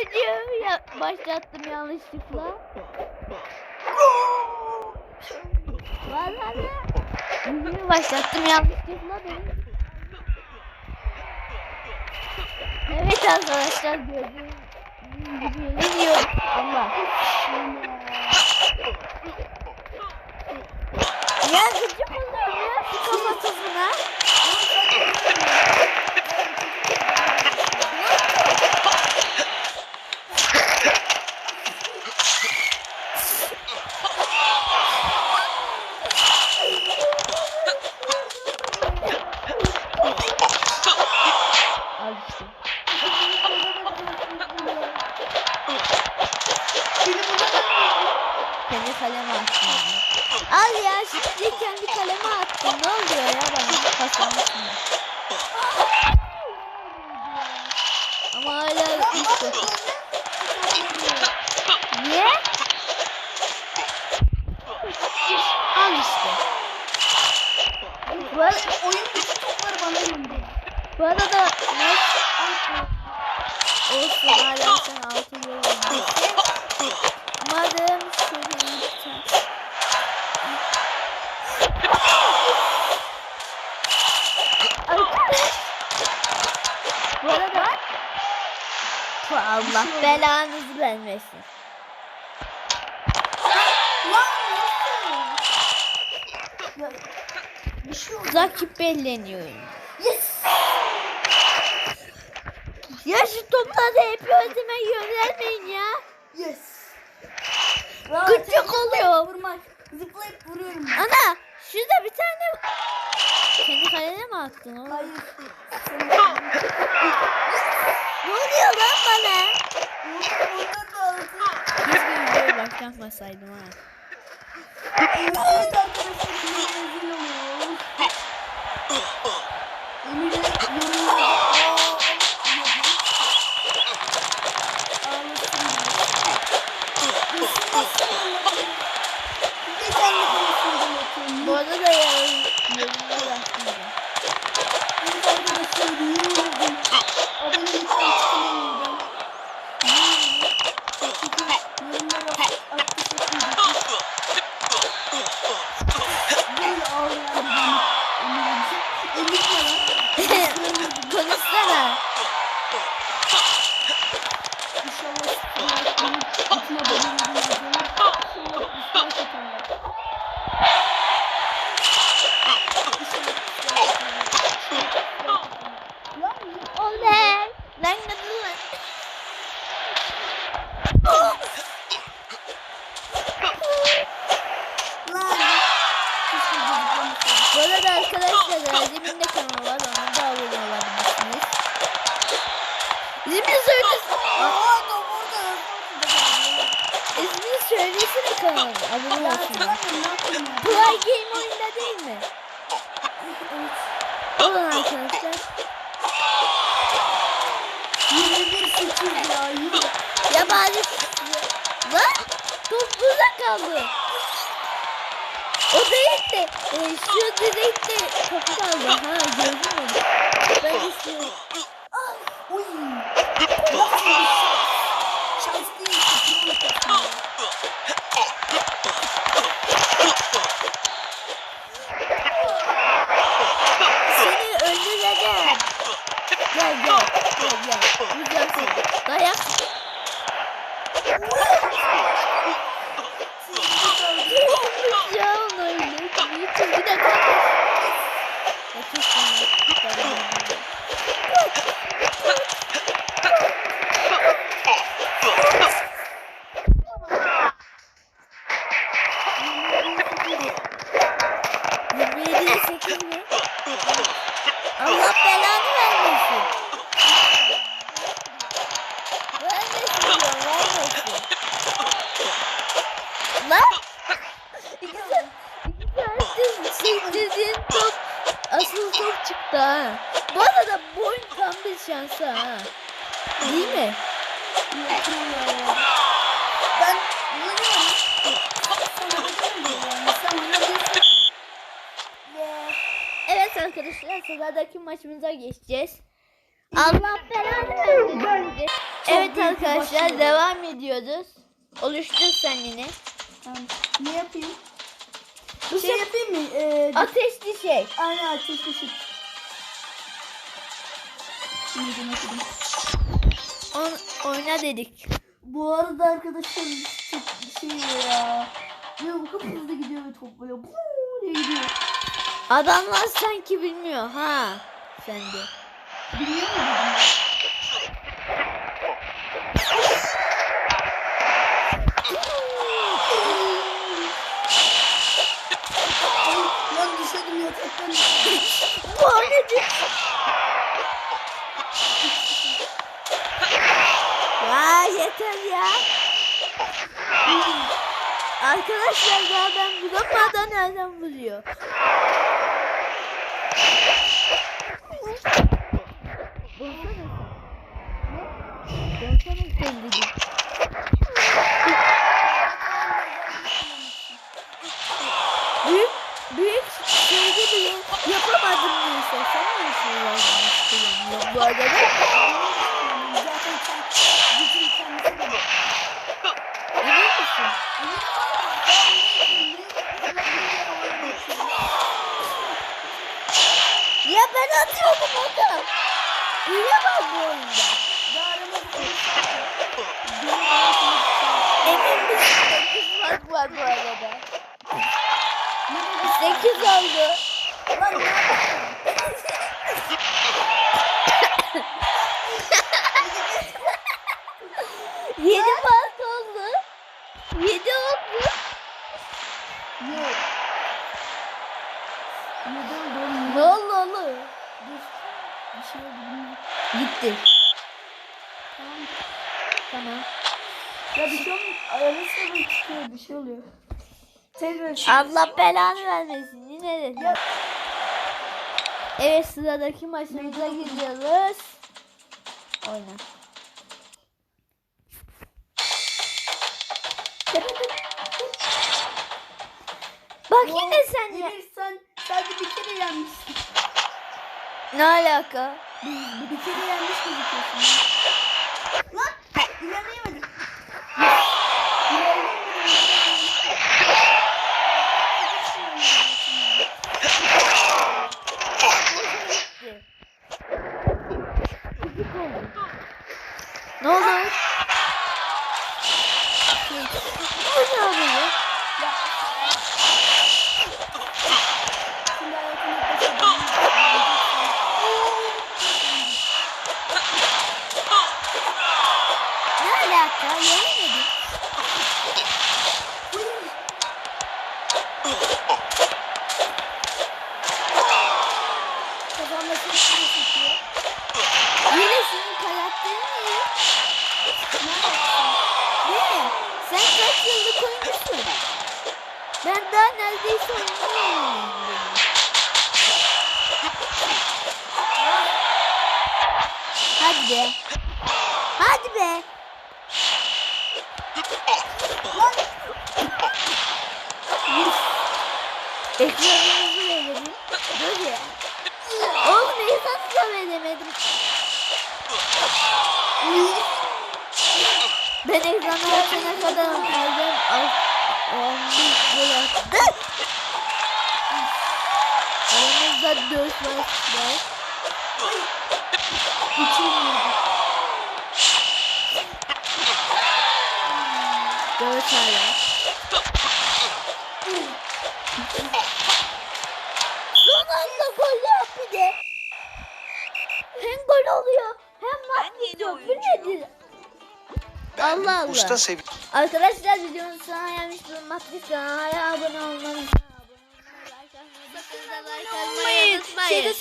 Videoyu ya başlattım yanlışlıkla. Valla ne? Videoyu başlattım yanlışlıkla benim. Evet arkadaşlar gördüğünüz gibi Allah. Ya gıcık oluyorum ya şu kafasına. Al işte. Kendi kaleme attım. Al ya şimdi kendi kaleme attım. Ne oluyor ya bana? Paslamışsın. Ama hala işte. Niye? Al işte. Bu, arada- Oyun bütün topları bana gönderiyor. Bu arada olsun hala sen altı yıl oynuyorsun. Umarım seni Bu arada Allah belanızı vermesin. Şey. Rakip belleniyor. Yes. Ya şu topları hep özüme göndermeyin ya. Yes. Gıcık oluyor. Vurmak. Zıplayıp vuruyorum. Ana şurada bir tane kendi kalene mi attın oğlum? Hayır. Ne oluyor lan bana? Aldı. Keşke videoyu başlatmasaydım ha. Evet arkadaşlar. Emir'e yorumlarda Bu arada da yarın yorumda başlayacağım. Konuşsana. Oley. Lan kadın lan. Bu arada arkadaşlar Azim'in de kanalı var. Ona da abone olabilirsiniz. İsmini söylesin. İsmini söylesene kanalın. Abone olsun. Play Game oyunda değil mi? Olun arkadaşlar. Ya bari lan top burada kaldı. O değil de e, şu direkte topu kaldı. Ha gördün mü? Ben istiyorum. Seni Oh, şansı ha. Değil mi? Ben. Evet arkadaşlar sıradaki maçımıza geçeceğiz. Allah belanı versin. Evet bir arkadaşlar devam ediyoruz. Oluştur sen yine. Tamam. Ne yapayım? Bu Şey şey yapayım mı? Ee, ateşli şey. Aynen ateşli süt. Şimdi denedim. On, oyna dedik. Bu arada arkadaşlar çok şey ya. Ya bu kadar hızlı gidiyor ve top böyle buuu diye gidiyor. Adamlar sanki bilmiyor ha. Sen de. Biliyor musun? Lan düşürdüm yataktan. Bu nedir? Ya yeter ya. Arkadaşlar daha ben bulamadan nereden buluyor? Büyük büyük şeyde bile yapamadım neyse. Sen ne düşünüyorsun bu arada? Zaten bütün kendisi de. Emin misin? Ya ben atıyordum orada. Hile var bu oyunda. Emin misin? 8 fark var bu arada. 8 oldu. Yedi fark oldu. Yedi oldu. Yok. Neden doğru? Ne oldu oğlum? Dur. Bir şey oldu. Gitti. Tamam. Tamam. Ya bir şey olmuyor. Arada sırada çıkıyor. Bir şey oluyor. Tekrar şey. Allah belanı vermesin. Yine de. Ya Evet sıradaki maçımıza gidiyoruz. Oyna. Bak yine sen ya. Emir sen sadece bir kere yenmişsin. Ne alaka? Bir, bir kere yenmiş gözüküyorsun. Lan ilerleyemedim. Ne oldu? Bu ne oluyor? Şimdi hayatımda Alaka? Yemedim. kazanması için çekiyor. Yine senin karakterin ne? Ne? Sen kaç yıllık oyuncusun? Ben daha neredeyse oynamıyorum. Hadi be. Hadi be. Ekranımızı verelim. Dur ya. Oğlum ekranı da veremedim. Ben ekranı açana kadar aldım. Al. Aldım. Gol attı. Aramızda dört maç var. Dört hala. Anda gol yap bir de. Hem gol oluyor hem maç bitiyor. Bu nedir? Allah Allah. Usta sev Arkadaşlar videonun sonuna gelmiş bulunmaktayız. Kanala abone olmanızı, abone olmayı, like atmayı, like atmayı unutmayın.